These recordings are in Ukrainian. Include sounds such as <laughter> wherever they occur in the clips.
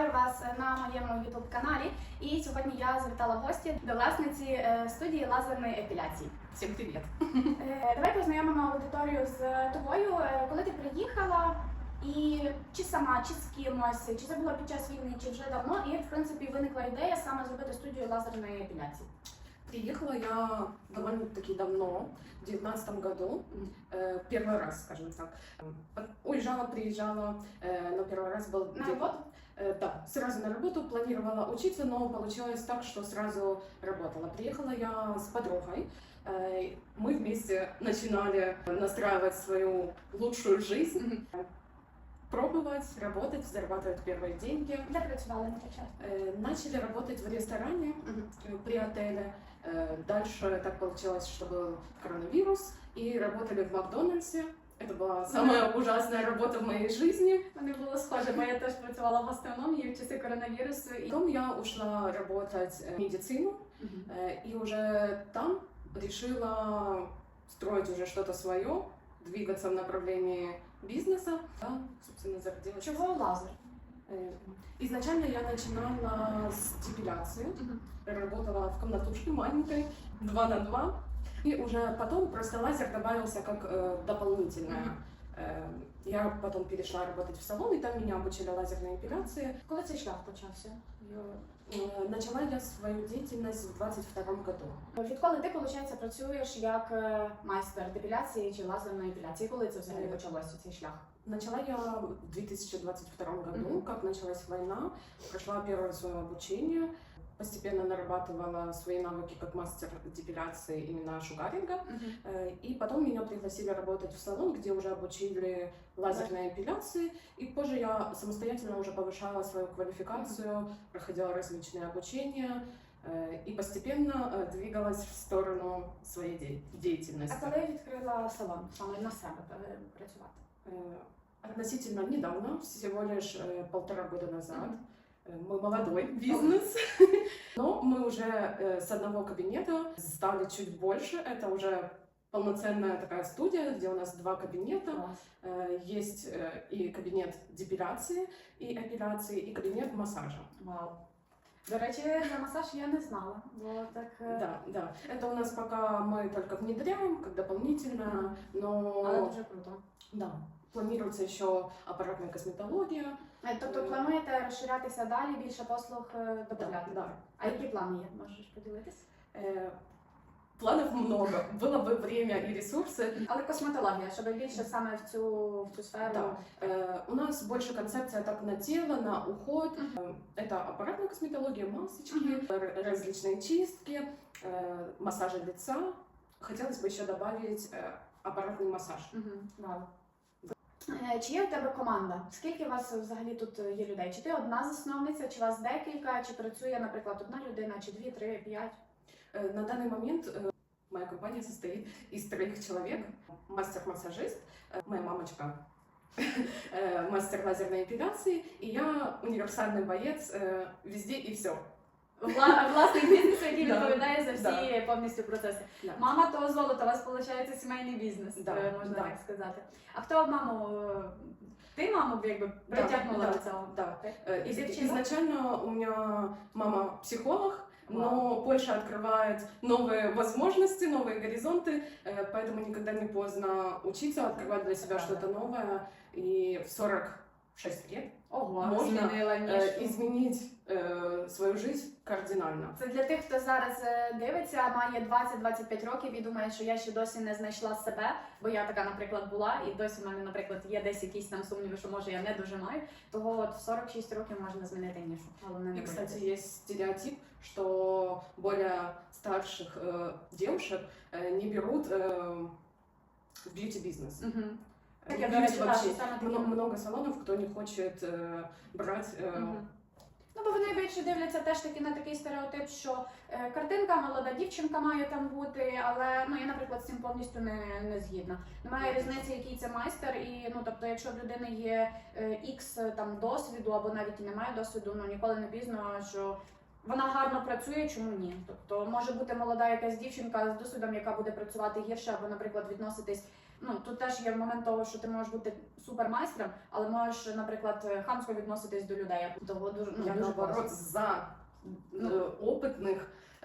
Вітаю вас на моєму youtube каналі. І сьогодні я завітала в гості до власниці е, студії лазерної епіляції. Всем привет! <laughs> Е, Давай познайомимо аудиторію з тобою. Е, Коли ти приїхала, і чи сама, чи з кимось, чи це було під час війни, чи вже давно, і як в принципі виникла ідея саме зробити студію лазерної епіляції. Приехала я довольно-таки давно, в 2019 году, э, первый раз, скажем так. Э, Уезжала, приезжала, э, но первый раз был... На где- роботу? Э, Да, сразу на работу, планировала учиться, но получилось так, что сразу работала. Приехала я с подругой, э, мы вместе начинали настраивать свою лучшую жизнь, пробовать, работать, зарабатывать первые деньги. Де працювали на? Э, Начали работать в ресторане э, при отеле. Э, Дальше так получилось, что был коронавирус, и работали в Макдональдсе. Это была самая ужасная работа в моей жизни. Вони було схоже, бо я теж працювала в гастрономії в часи коронавірусу. І Потом я ушла работать э, в медицину, э, и уже там решила строить уже что-то свое, двигаться в направлении бизнеса. Да, собственно, зародилась. чого лазер? Э, Изначально я начинала с депиляции. работала в комнатушке маленькой, 2 на 2. И уже потом просто лазер добавился как э, дополнительное. Э, я потом перешла работать в салон, и там меня обучили лазерной эпиляции. Коли цей шлях почався? Э, начала я свою деятельность в 22 году. Відколи ти, виходить, працюєш як е, майстер депіляції чи лазерної епіляції? Коли це взагалі Е. почалося цей шлях? Начала я в 2022 году, Мгм. как началась война, прошла первое свое обучение, постепенно нарабатывала свои навыки как мастер депиляции именно шугаринга. Э, И потом меня пригласили работать в салон, где уже обучили лазерной эпиляции. И позже я самостоятельно уже повышала свою квалификацию, проходила различные обучения э, и постепенно э, двигалась в сторону своей де- А деятельности. коли відкрила салон саме на себе працювати? Относительно недавно, всего лишь полтора года назад. Э, Мы молодой бизнес, <laughs> но мы уже э, с одного кабинета стали чуть больше. Это уже полноценная такая студия, где у нас два кабинета. Клас. Э, Есть э, и кабинет депиляции, и эпиляции, и кабинет массажа. Вау. До речі, за масаж я не знала. Бо так Да, да. Это у нас пока мы только внедряем, как дополнительно, но дуже круто. да, планируется еще аппаратная косметология. Е, Тобто плануєте розширятися далі, більше послуг е, Да, додати? да. А які плани є? Можеш поділитись? Э, Планов много. Было бы время и ресурсы. Але косметологія, щоб більше саме в цю в цю сферу. Да. Э, У нас больше концепция так на тело, на уход. Э, Это аппаратная косметология, масочки, Мгм. р- различные чистки, э, массажи лица. Хотелось бы еще добавить э, аппаратный массаж. Мгм, Вау. Е, Чи є у тебе команда? Скільки у вас взагалі тут е, є людей? Чи ти одна засновниця, чи вас декілька, чи працює, наприклад, одна людина, чи дві, три, п'ять? Э, На данный момент э, моя компания состоит из троих человек. Мастер-массажист, э, моя мамочка, <laughs> э, мастер лазерной эпиляции, и я универсальный боец э, везде и все. Вла- Власний бізнес, який Да. відповідає за всі Да. повністю процеси. Да. Мама то золото, у вас виходить сімейний бізнес, Да, е, можна да. так сказати. А хто маму? е, Ти маму якби притягнула да, до цього? Да. Так? Э, из- Девчина? Изначально у меня мама психолог, но Вау. Польша открывает новые возможности, новые горизонты, э, поэтому никогда не поздно учиться, открывать для себя Да. что-то новое. И в 46 лет Ого, Можна, змінила э, ніж. изменить э, свою жизнь кардинально. Це для тих, хто зараз е, дивиться, має 20-25 років і думає, що я ще досі не знайшла себе, бо я така, наприклад, була, і досі в мене, наприклад, є десь якісь там сумніви, що може я не дуже маю. Того от в 46 років можна змінити нішу. Головне не И, кстати, боятися. есть стереотип, что более старших э, девушек э, не берут э, в бьюти-бизнес. Мгм. Э, Так, я, в до бьюти речі, вообще бачу саме такі. много, много салонов, кто не хочет э, брать э, Мгм. Ну, бо вони більше дивляться теж таки на такий стереотип, що е, картинка молода дівчинка має там бути, але ну я, наприклад, з цим повністю не, не згідна. Немає різниці, який це майстер, і ну тобто, якщо в людини є ікс там досвіду або навіть і немає досвіду, ну ніколи не пізно, що вона гарно працює, чому ні? Тобто може бути молода якась дівчинка з досвідом, яка буде працювати гірше, або, наприклад, відноситись Ну тут теж є момент того, що ти можеш бути супермайстром, але можеш, наприклад, хамсько відноситись до людей. Того дуже ну, Я дуже наоборот класно. за Ну. э, опытных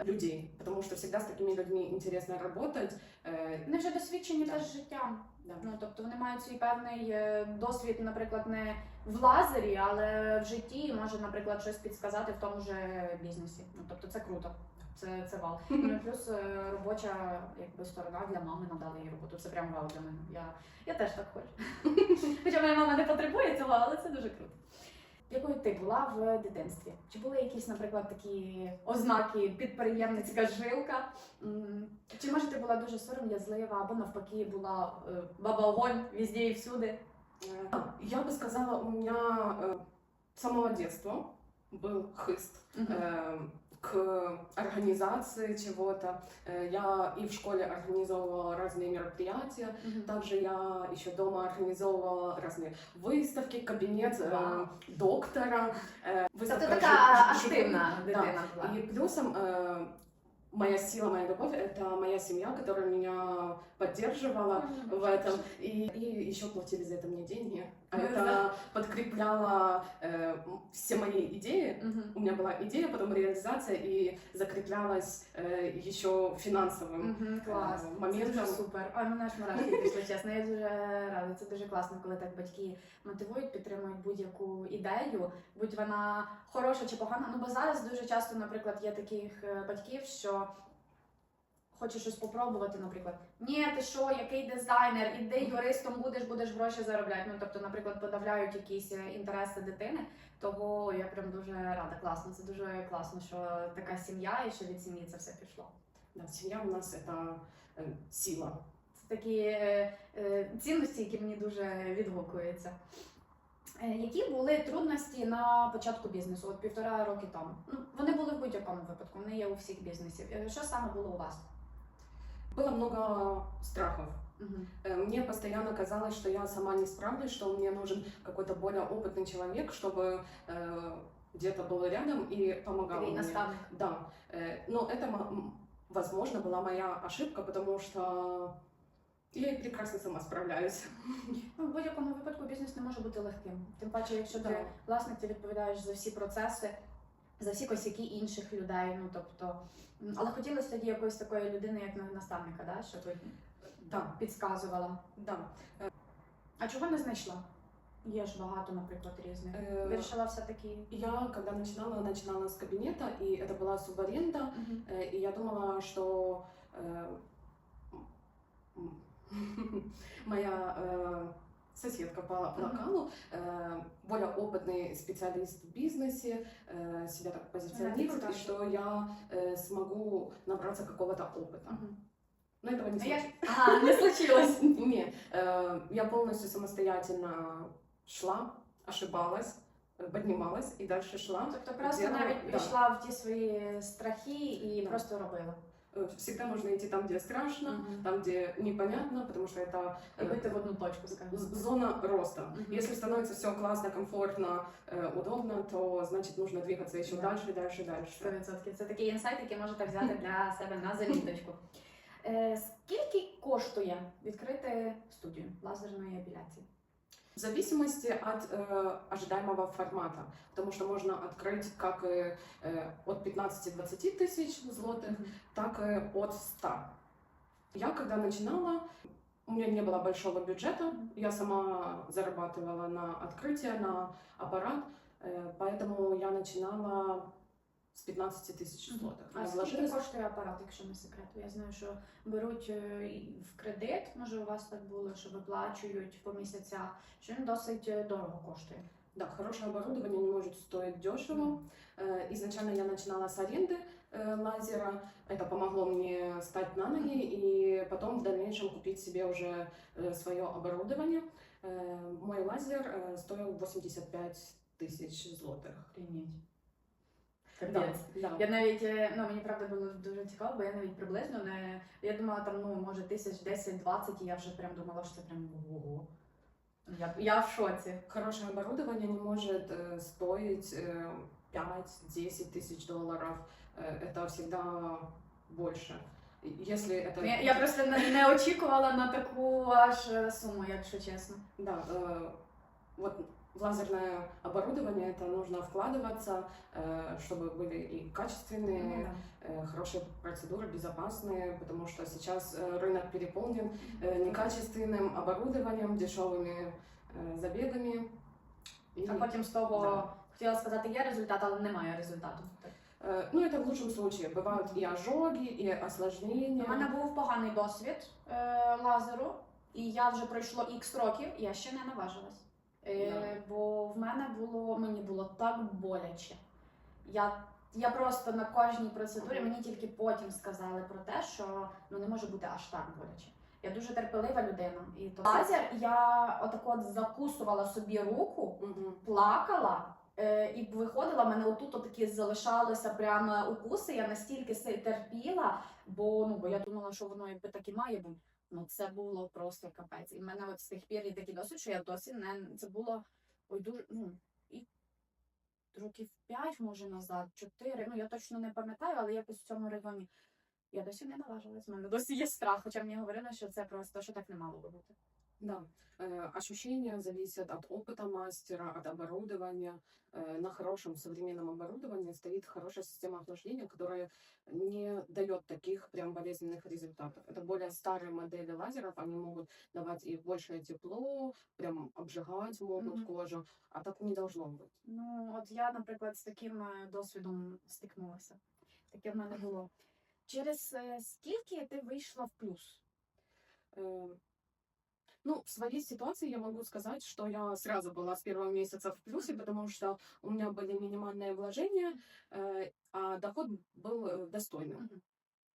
людей, потому что всегда с такими людьми интересно работать. Э, Вони вже досвідчені Да. теж життям. да. Ну тобто вони мають свій певний е, досвід, наприклад, не в лазері, але в житті і може, наприклад, щось підсказати в тому же бізнесі. Ну тобто це круто. Це, це вау. Ну і плюс е, робоча якби сторона для мами надала їй роботу. Це прям вау для мене. Я, я теж так хочу. <laughs> Хоча моя мама не потребує цього, але це дуже круто. Якою ти була в дитинстві? Чи були якісь, наприклад, такі ознаки підприємницька жилка? М, Чи може ти була дуже сором'язлива, або навпаки була е, баба огонь везде і всюди? Э, Я бы сказала, у меня э, с самого детства был хыст э, к организации чего-то. Э, Я и в школе организовывала разные мероприятия. Мгм. Также я еще дома организовывала разные выставки, кабинет э, Вау. доктора. э, Тобто выставка така жи- жи- активна Да. дитина була. И плюсом э, моя сила, моя любовь — это моя семья, которая меня поддерживала в этом. И, и еще платили за это мне деньги. А Ну это да. подкрепляло э, м, все мои идеи. Мгм. У меня была идея, потом реализация и закреплялась э, еще финансовым Мгм, Клас. е, Це моментом. дуже супер. Ой, мене аж мурашки пішли, чесно. Я дуже рада. Це дуже класно, коли так батьки мотивують, підтримують будь-яку ідею, будь вона хороша чи погана. Ну бо зараз дуже часто, наприклад, є таких е, батьків, що хоче щось попробувати, наприклад. Ні, ти що, який дизайнер, іди юристом будеш, будеш гроші заробляти. Ну тобто, наприклад, подавляють якісь е, інтереси дитини. Того я прям дуже рада. Класно. Це дуже класно, що така сім'я і що від сім'ї це все пішло. Да, семья у нас это э, сила. Це такі е, е, цінності, які мені дуже відгукуються. Е, Які були трудності на початку бізнесу, от півтора роки тому? Ну, вони були в будь-якому випадку, вони є у всіх бізнесів. Е, Що саме було у вас? Было много страхов. Мгм. Э, Мне постоянно казалось, что я сама не справлюсь, что мне нужен какой-то более опытный человек, чтобы э, где-то был рядом и помогал Такий мне. наставник. Да, э, но это, м- м, возможно, была моя ошибка, потому что я и прекрасно сама справляюсь. Ну, в будь-якому випадку бізнес не може бути легким. Тим паче, якщо ти Да. власник, ти відповідаєш за всі процеси, за всі косяки інших людей. Ну тобто, м, але хотілося тоді якоїсь такої людини, як на- наставника, да? щоб Да, підказувала. да. А чого не знайшла? Є ж багато, наприклад, різних. Э, Вирішила все-таки. Я, когда начинала, начинала с кабинета, и это была субаренда, Э, И я думала, что э, <laughs> м, моя э, соседка по Мгм. локалу, э, более опытный специалист в бизнесе, э, себя так позиционирует, круто. и что я э, смогу набраться какого-то опыта. Мгм. Но этого не Ну, я- случилось. Ага, не случилось. <laughs> Не, э, я полностью самостоятельно шла, ошибалась, э, поднималась и дальше шла. Тобто просто Делала, навіть да. пішла в ті свої страхи і Да. просто робила. Э, Всегда нужно идти там, где страшно, Мгм. там, где непонятно, потому что это І э, бити в одну точку, скажімо. з- зона роста. Мгм. Если становится все классно, комфортно, э, удобно, то значит нужно двигаться еще Да. дальше, дальше, дальше. 100%. Це такий інсайт, який можете взяти для себе на заміточку. Е, скільки коштує відкрити студію лазерної епіляції? В зависимости от э, ожидаемого формата, потому что можно открыть как и, э, от 15-20 тысяч злотых, так и от 100. Я когда начинала, у меня не было большого бюджета, я сама зарабатывала на открытие, на аппарат, э, поэтому я начинала с 15 тысяч злотых. А Я скільки вложилась- коштує апарат, якщо не секрет? Я знаю, що беруть е, і в кредит, може у вас так було, що виплачують по місяцях, що він досить е, дорого коштує. Да, хорошее оборудование не может стоить дешево. Э, Изначально я начинала с аренды э, лазера. Это помогло мне стать на ноги и потом в дальнейшем купить себе уже э, свое оборудование. Э, Мой лазер э, стоил 85 тысяч злотых. Охренеть. Да, Капець. да. Я навіть е, ну мені правда було дуже цікаво, бо я навіть приблизно не я думала там ну може тисяч 10-20, і я вже прям думала, що це прям ого. Я, я в шоці. Хорошее оборудование не может э, стоить э, 5-10 тысяч долларов. Э, это всегда больше. Если это... Я, я просто не, не очікувала на таку аж е, суму, якщо чесно. Да, э, вот в лазерное оборудование это нужно вкладываться, э, чтобы были и качественные, Ну, да. э, хорошие процедуры, безопасные, потому что сейчас э, рынок переполнен э, некачественным оборудованием, дешевыми э, забегами. И, А потім з того Да. хотіла сказати, є результат, але немає результату. э, ну, это в лучшем случае. Бывают и ожоги, и осложнения. У мене був поганий досвід е, лазеру, і я вже пройшло ікс років, і я ще не наважилась. Е, Бо в мене було мені було так боляче. Я, я просто на кожній процедурі мені тільки потім сказали про те, що ну не може бути аж так боляче. Я дуже терпелива людина. І то лазер я отак от закусувала собі руку, плакала. Е, і виходила, в мене отут такі залишалися прямо укуси. Я настільки терпіла, бо ну бо я думала, що воно якби так і має бути. Ну це було просто капець. І в мене от з тих пір є такий досвід, що я досі не це було ой дуже ну і років п'ять, може назад, чотири. Ну я точно не пам'ятаю, але якось в цьому регіоні я досі не наважилась. У мене досі є страх, хоча мені говорили, що це просто що так не мало би бути. Да, э, ощущения зависят от опыта мастера, от оборудования. Э, на хорошем современном оборудовании стоит хорошая система охлаждения, которая не дает таких прям болезненных результатов. Это более старые модели лазеров, они могут давать и большее тепло, прям обжигать могут Мгм. кожу, а так не должно быть. Ну, от я, наприклад, з таким е, досвідом стикнулася. Таке в мене було. Через е, скільки ти вийшла в плюс? Э, Ну, в своей ситуации я могу сказать, что я сразу была с первого месяца в плюсе, потому что у меня были минимальные вложения, э, а доход был э, достойным.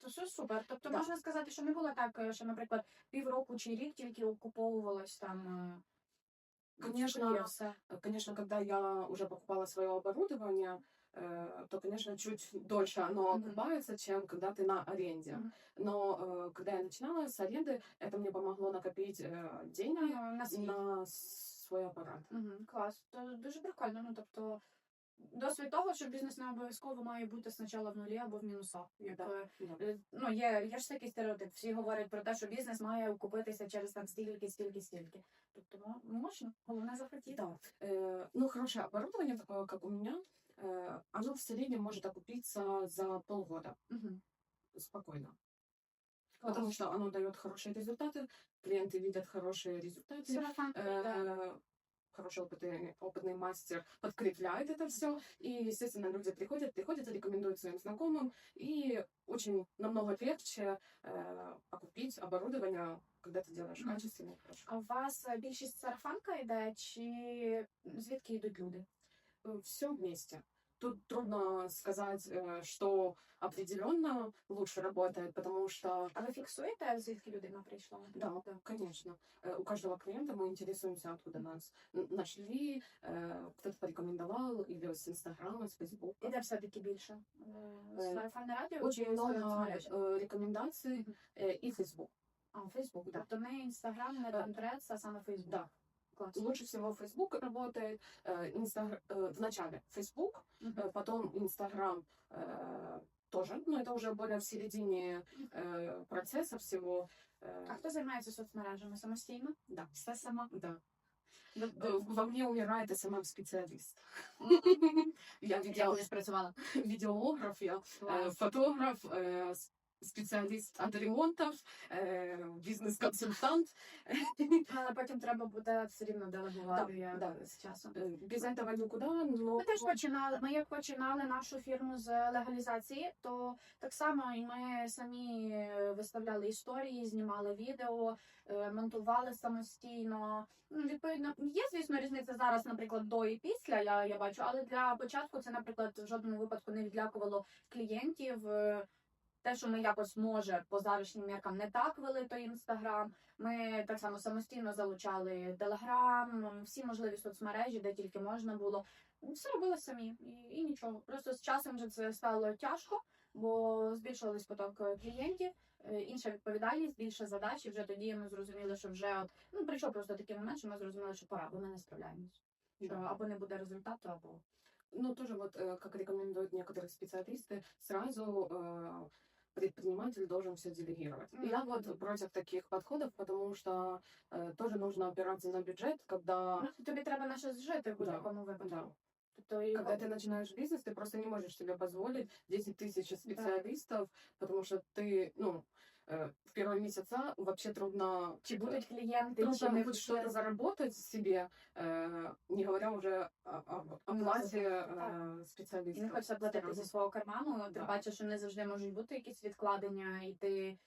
То все супер. Тобто Да. можна сказати, що не було так, е, що, наприклад, півроку чи рік тільки окуповувалось там. е, Конечно. є все. Э, Конечно, когда я уже покупала свое оборудование, э, то, конечно, чуть дольше оно Мгм. окупается, чем когда ты на аренде. Мгм. Но э, когда я начинала с аренды, это мне помогло накопить э, деньги Ну, на свій. на свой аппарат. Мгм, клас. То дуже прикольно. Ну, тобто, досвід того, що бізнес не обов'язково має бути спочатку в нулі або в мінусах. Як, Да. е, Да. Е, Ну, є, є ж такий стереотип. Всі говорять про те, що бізнес має окупитися через там стільки, стільки, стільки. Тобто мо- можна, головне захотіти. Да. Э, ну, хорошее оборудование, такое, как у меня, э, оно в среднем может окупиться за полгода Мгм. спокойно. Клас. Потому что оно дает хорошие результаты, клиенты видят хорошие результаты, Сарафан, э, да. хороший опытный, опытный мастер подкрепляет это все. И, естественно, люди приходят, приходят, рекомендуют своим знакомым. И очень намного легче э, окупить оборудование, когда ты делаешь Мгм. качественно и хорошо. А у вас е, більшість сарафанка йде, чи звідки йдуть люди? все вместе. Тут трудно сказать, э, что определенно лучше работает, потому что, А ви фіксуєте, звідки людина прийшла? да, конечно, э, у каждого клиента мы интересуемся, откуда нас н- нашли, э, кто-то порекомендовал, или с Инстаграма, с Фейсбука. Іде все-таки більше? Е, Е, Сарафанне радіо Очень чи много соцмережі? э, рекомендаций Мгм. э, и Фейсбук. А, Фейсбук. Да. Тобто не Інстаграм, не Е, там Трец, а саме Фейсбук. Да. Клас. Лучше всего Facebook работает, э, Инстагр- э, вначале Facebook, Мгм. Э, Потом Инстаграм э, тоже, но это уже более в середине э, процесса всего. Э, А хто займається соцмережами? Самостійно? Да. Все сама. Да. Д- Э, Во мне умирает СММ-специалист. <laughs> Я Я видео- вже спрацювала. видеограф, я <laughs> э, фотограф, э, с- специалист от ремонтов, э, бизнес-консультант. Але потім треба буде все рівно делегувати Да, я да. з часом. Э, Без этого никуда, но... Ми теж починали. Ми як починали нашу фірму з легалізації, то так само і ми самі е, виставляли історії, знімали відео, е, монтували самостійно. Ну, відповідно, є, звісно, різниця зараз, наприклад, до і після. Я, я бачу, але для початку це, наприклад, в жодному випадку не відлякувало клієнтів. Е, Те, що ми якось може по заручним міркам не так вели той інстаграм. Ми так само самостійно залучали телеграм, всі можливі соцмережі, де тільки можна було. Все робили самі і, і нічого. Просто з часом вже це стало тяжко, бо збільшувались поток е, клієнтів, е, інша відповідальність, більше задач. І вже тоді ми зрозуміли, що вже от ну прийшов просто такий момент, що ми зрозуміли, що пора, бо ми не справляємось. Що Да. або не буде результату, або Ну, тоже вот, э, как рекомендуют некоторые специалисты, сразу э, предприниматель должен все делегировать. И я вот против таких подходов, потому что э, тоже нужно опираться на бюджет, когда, Ну, тобі треба на щось жити в Да, будь-якому випадку. да, Тобто, і когда ты начинаешь бизнес, ты просто не можешь себе позволить 10 тысяч специалистов, потому что ты, ну, э, в первые месяца вообще трудно чи будуть клієнти, чи трудно не хоть что-то заработать себе, э, не говоря уже о, о- о Ну, оплате так. э, І специалистов. не хочеться платити зі свого карману. Ти Да. бачиш, що не завжди можуть бути якісь відкладення, і ти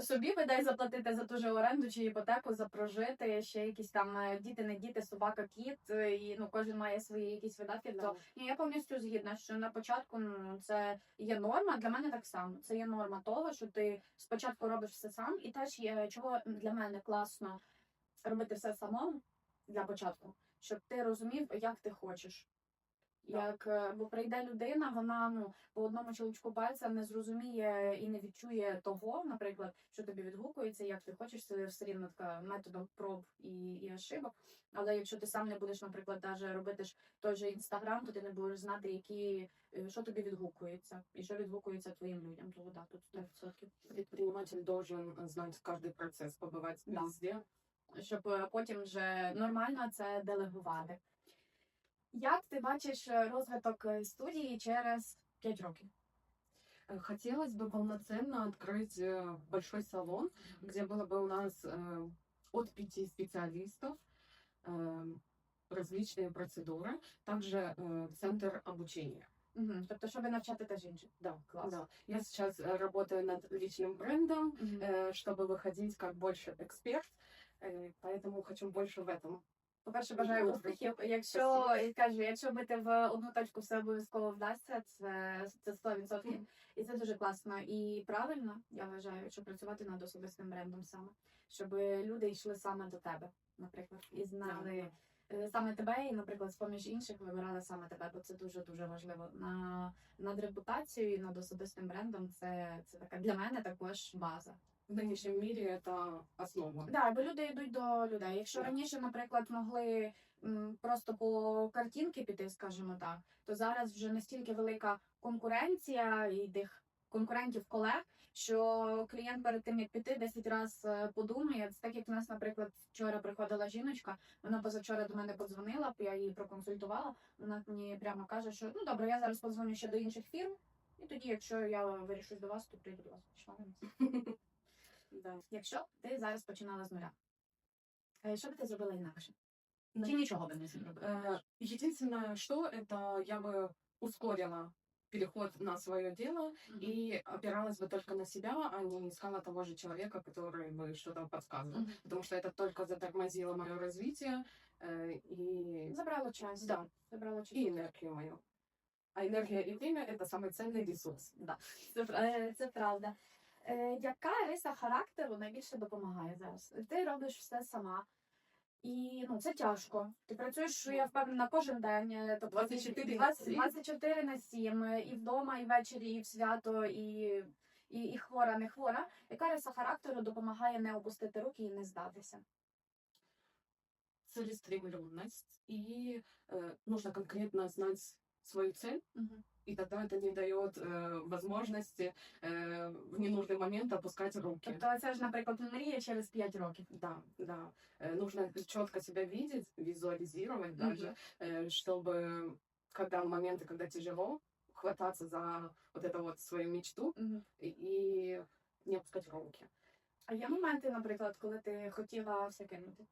собі видай заплатити за ту же оренду чи іпотеку, за прожити, ще якісь там е, діти, не діти, собака, кіт, е, і ну кожен має свої якісь видатки. Да. То ні, я повністю згідна, що на початку ну, це є норма. Для мене так само. Це є норма того, що ти спочатку робиш все сам, і теж є чого для мене класно робити все самому для початку, щоб ти розумів, як ти хочеш. Як е, бо прийде людина, вона ну по одному щелчку пальця не зрозуміє і не відчує того, наприклад, що тобі відгукується, як ти хочеш, це все рівно така методом проб і, і ошибок. Але якщо ти сам не будеш, наприклад, даже робити ж той же інстаграм, то ти не будеш знати, які е, що тобі відгукується, і що відгукується твоїм людям. Тому да, тут 100%. Предприниматель должен знать каждый процесс, побывать Да. щоб е, потім вже нормально це делегувати. Як ти бачиш е, розвиток е, студії через 5 років? Э, Хотелось бы полноценно открыть э, большой салон, где было бы у нас э, от пяти специалистов, э, различные процедуры, также э, центр обучения. Угу. Тобто, щоб навчати теж інших. Да, Класс. да. Я сейчас э, работаю над личным брендом, Мгм. э, чтобы выходить как больше эксперт, э, поэтому хочу больше в этом. по-перше, бажаю успіхів. Якщо кажу, якщо бити в одну точку, все обов'язково вдасться. Це це 100%. І це дуже класно і правильно. Я вважаю, що працювати над особистим брендом саме, щоб люди йшли саме до тебе, наприклад, і знали. е, Саме тебе і, наприклад, з поміж інших вибирали саме тебе, бо це дуже дуже важливо. На над репутацією і над особистим брендом це, це така для мене також база. В нынешнем мире это основа. Да, бо люди йдуть до людей. Якщо Так. раніше, наприклад, могли м, просто по картинки піти, скажімо так, то зараз вже настільки велика конкуренція і тих конкурентів колег, що клієнт перед тим як піти 10 разів подумає. Це так як в нас, наприклад, вчора приходила жіночка, вона позавчора до мене подзвонила, я її проконсультувала. Вона мені прямо каже, що ну добре, я зараз подзвоню ще до інших фірм, і тоді, якщо я вирішусь до вас, то прийду до вас. Пішла. <laughs> Да. Якщо ти зараз починала з нуля, е, що би ти зробила інакше? На- Чи нічого би не зробила? Э, Единственное, что это я бы ускорила переход на свое дело Мгм. и опиралась бы только на себя, а не искала того же человека, который бы что-то подсказывал. Потому что это только затормозило мое развитие э, и, Забрало час. Да. Забрало час. и энергию мою. А энергия и время это самый ценный ресурс. Да. Це, е, це правда. Е, яка риса характеру найбільше допомагає зараз? Ти робиш все сама. І ну, це тяжко. Ти працюєш, я впевнена, кожен день. е, Тобто 24 на 20 24 на 7, е, і вдома, і ввечері, і в свято, і, і, і хвора, не хвора. Яка риса характеру допомагає не опустити руки і не здатися? Целеустремленность. И э, нужно конкретно знать свою цель, Угу. и тогда это не дает э, возможности э, в ненужный момент опускать руки. Тобто це ж, наприклад, мрія через 5 років. Да, да. Э, Нужно четко себя видеть, визуализировать Мгм. даже, э, чтобы когда моменты, когда тяжело, хвататься за вот эту вот свою мечту Угу. и, и не опускать руки. А є моменти, наприклад, коли ти хотіла все кинути?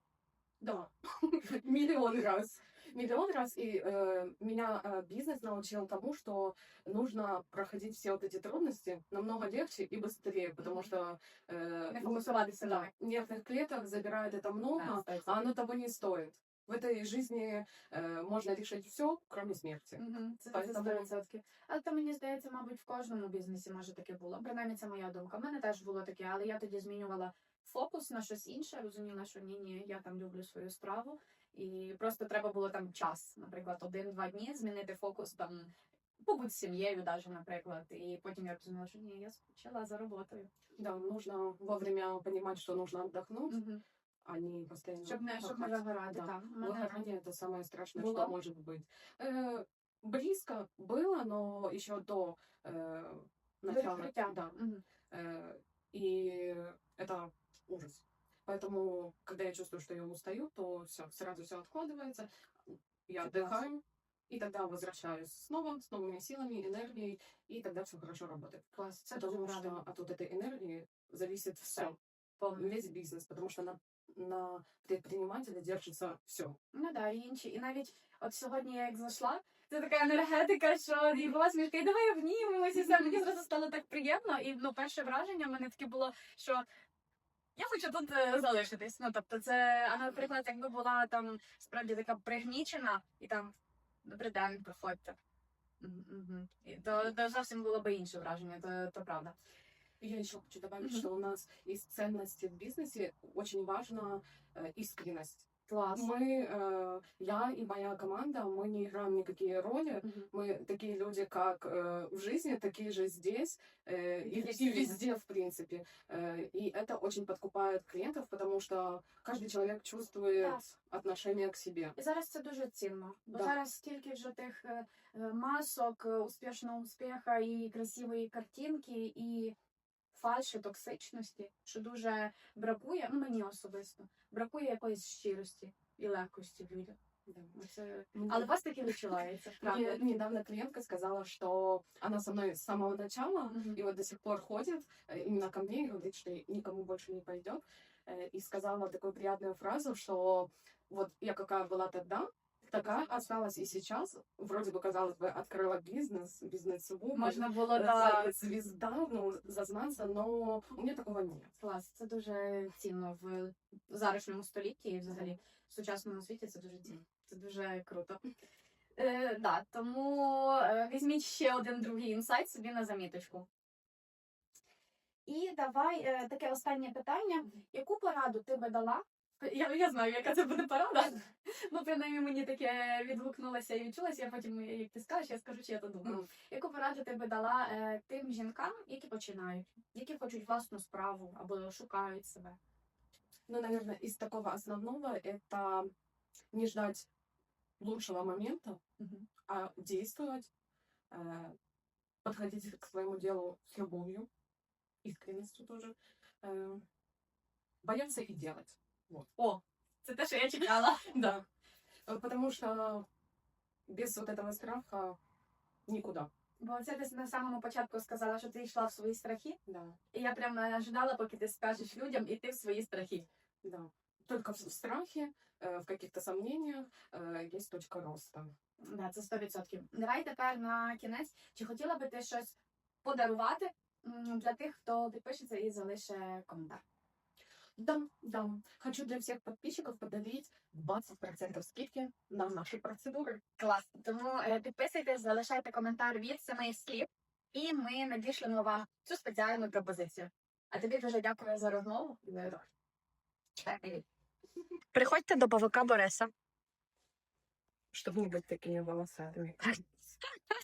Да, <laughs> миллион раз. Миллион раз. И э, меня э, бизнес научил тому, что нужно проходить все вот эти трудности намного легче и быстрее, потому что э, Не фокусуватися да, нервных клеток забирает это много, Да, а оно того не стоит. В этой жизни э, можно решить все, кроме смерти. Угу, це Поэтому- це 100%. Але то мені здається, мабуть, в кожному бізнесі може таке було. Принаймні, це моя думка. У мене теж було таке, але я тоді змінювала фокус на щось інше, розуміла, що ні, ні, я там люблю свою справу. І просто треба було там час, наприклад, один-два дні змінити фокус там. Побудь з сім'єю, даже, наприклад, і потім я розуміла, що ні, я скучила за роботою. Да, нужно вовремя понимать, что нужно отдохнуть, Угу. а не постоянно Щоб не щоб не пахать. вигорати. Да. Так. У мене- Выгорание это самое страшное, Было? что может быть. Э, близко было, но еще до э, начало. Відкриття. Да. Мгм. Э, И это ужас. Поэтому, когда я чувствую, что я устаю, то все, сразу все откладывается, я Согласна. отдыхаю, и тогда возвращаюсь снова, с новыми силами, энергией, и тогда все хорошо работает. Клас, це дуже Потому что правильно. от вот этой энергии зависит все, Повно. весь бизнес, потому что на, на предпринимателя держится все. Ну да, і інші. І навіть от сьогодні я як зайшла, це така енергетика, що і посмішка, і давай обнімемося, і все. Мені зразу стало так приємно. І ну, перше враження в мене таке було, що я хочу тут е, залишитись. Ну тобто, це, а наприклад, якби була там справді така пригнічена, і там добрий день, приходьте. І То, то зовсім було б інше враження, то, то правда. Я еще хочу добавить, Мгм. что у нас из ценности в бизнесе очень важна э, искренность. Клас. Мы, э, я и моя команда, мы не играем никакие роли. Мгм. Мы такие люди, как э, в жизни, такие же здесь э, и, Везде. и везде, в принципе. Э, и это очень подкупает клиентов, потому что каждый человек чувствует Так. отношение к себе. І зараз це дуже цінно. Бо Да. зараз стільки вже тих е, е, масок, е, успішного успіха і красивої картинки, і фальші, токсичності, що дуже бракує, ну мені особисто, бракує якоїсь щирості і легкості в людях. Да. Це... Мне- Але у вас таки відчувається, правда. Мне недавно клиентка сказала, что она со мной с самого начала Мгм. и вот до сих пор ходит э, именно ко мне и говорит, что никому больше не пойдет. Э, И сказала такую приятную фразу, что вот я какая была тогда, такая осталась и сейчас. Вроде бы, казалось бы, открыла бизнес, бизнес-вумен, Можна було э, да, звезда, ну, зазнаться, но у меня такого нет. клас. Це дуже цінно в зарашньому столітті і взагалі в сучасному світі це дуже цінно. Це дуже круто. Е, да, тому е, візьміть ще один другий інсайт собі на заміточку. І давай е, таке останнє питання. Яку пораду ти би дала? Я, я знаю, яка це буде порада. Ну, принаймні, мені таке відгукнулося і відчулося. Я потім, як ти скажеш, я скажу, чи я то думаю. Мгм. Яку пораду ти би дала е, тим жінкам, які починають, які хочуть власну справу або шукають себе? Ну, наверное, из такого основного это не ждать лучшего момента, а действовать, э, подходить к своему делу с любовью, искренностью тоже, э, бояться и делать. О, це те, що я чекала. <laughs> Да. Э, Потому что без вот этого страха никуда. Бо це ти на самому початку сказала, що ти йшла в свої страхи, Да, і я прям е, ждала, поки ти скажеш людям іти в свої страхи. да. Только в страхе, э, в каких-то сомнениях э, есть точка роста. Да, це 100%. Давай тепер на кінець. Чи хотіла би ти щось подарувати м, для тих, хто підпишеться і залише коментар? Да, да. Хочу для всех подписчиков подарить 20% скидки на наши процедуры. Клас. Тому е, підписуйтесь, залишайте коментар від самих слів, і ми надішлемо вам цю спеціальну пропозицію. А тобі дуже дякую за розмову. Приходьте до павука Бориса. Чтобы не быть такими волосатыми. <laughs>